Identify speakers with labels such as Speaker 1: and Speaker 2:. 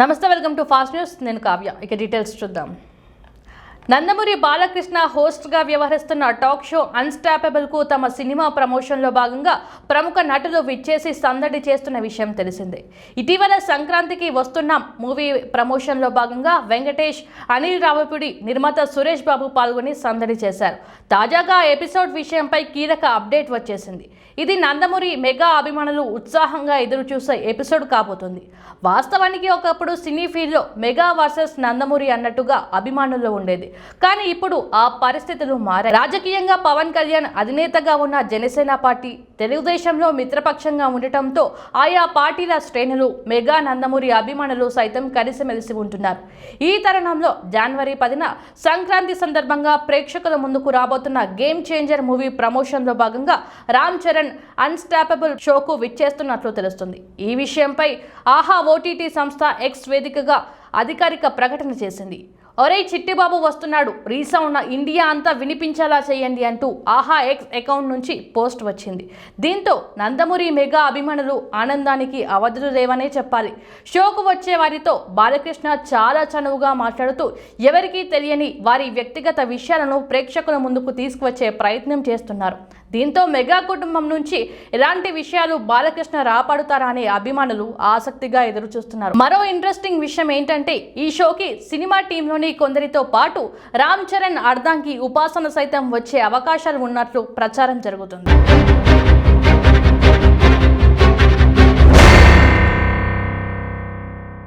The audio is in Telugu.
Speaker 1: నమస్తే వెల్కమ్ టు ఫాస్ట్ న్యూస్. నేను కావ్య. ఇక డీటెయిల్స్ చూద్దాం. నందమూరి బాలకృష్ణ హోస్ట్గా వ్యవహరిస్తున్న టాక్ షో అన్స్టాపబుల్కు తమ సినిమా ప్రమోషన్లో భాగంగా ప్రముఖ నటులు విచ్చేసి సందడి చేస్తున్న విషయం తెలిసిందే. ఇటీవల సంక్రాంతికి వస్తున్న మూవీ ప్రమోషన్లో భాగంగా వెంకటేష్ అనిల్ రావిపూడి నిర్మాత సురేష్ బాబు పాల్గొని సందడి చేశారు. తాజాగా ఎపిసోడ్ విషయంపై కీలక అప్డేట్ వచ్చేసింది. ఇది నందమూరి మెగా అభిమానులు ఉత్సాహంగా ఎదురు చూసే ఎపిసోడ్ కాబోతుంది. వాస్తవానికి ఒకప్పుడు సినీ ఫీల్డ్లో మెగా వర్సెస్ నందమూరి అన్నట్టుగా అభిమానుల్లో ఉండేది. కానీ ఇప్పుడు ఆ పరిస్థితులు మారాయి. రాజకీయంగా పవన్ కళ్యాణ్ అధినేతగా ఉన్న జనసేన పార్టీ తెలుగుదేశంలో మిత్రపక్షంగా ఉండటంతో ఆయా పార్టీల శ్రేణులు మెగా నందమూరి అభిమానులు సైతం కలిసిమెలిసి ఉంటున్నారు. ఈ తరుణంలో జనవరి పదిన సంక్రాంతి సందర్భంగా ప్రేక్షకుల ముందుకు రాబోతున్న గేమ్ చేంజర్ మూవీ ప్రమోషన్లో భాగంగా రామ్ చరణ్ అన్స్టాపబుల్ షోకు విచ్చేస్తున్నట్లు తెలుస్తుంది. ఈ విషయంపై ఆహా ఓటీటీ సంస్థ ఎక్స్ వేదికగా అధికారిక ప్రకటన చేసింది. ఒరే చిట్టిబాబు వస్తున్నాడు. రీసౌండ్ ఇండియా అంతా వినిపించేలా చేయండి అంటూ ఆహా ఎక్స్ అకౌంట్ నుంచి పోస్ట్ వచ్చింది. దీంతో నందమూరి మెగా అభిమానులు ఆనందానికి అవధులు లేవనే చెప్పాలి. షోకు వచ్చే వారితో బాలకృష్ణ చాలా చనువుగా మాట్లాడుతూ ఎవరికీ తెలియని వారి వ్యక్తిగత విషయాలను ప్రేక్షకుల ముందుకు తీసుకువచ్చే ప్రయత్నం చేస్తున్నారు. దీంతో మెగా కుటుంబం నుంచి ఎలాంటి విషయాలు బాలకృష్ణ రాపాడుతారా అనే అభిమానులు ఆసక్తిగా ఎదురు చూస్తున్నారు మరో ఇంట్రెస్టింగ్ విషయం ఏంటంటే ఈ షోకి సినిమా టీంలోని కొందరితో పాటు రామ్ చరణ్ అర్ధాంకి ఉపాసన సైతం వచ్చే అవకాశాలు ఉన్నట్లు ప్రచారం జరుగుతుంది.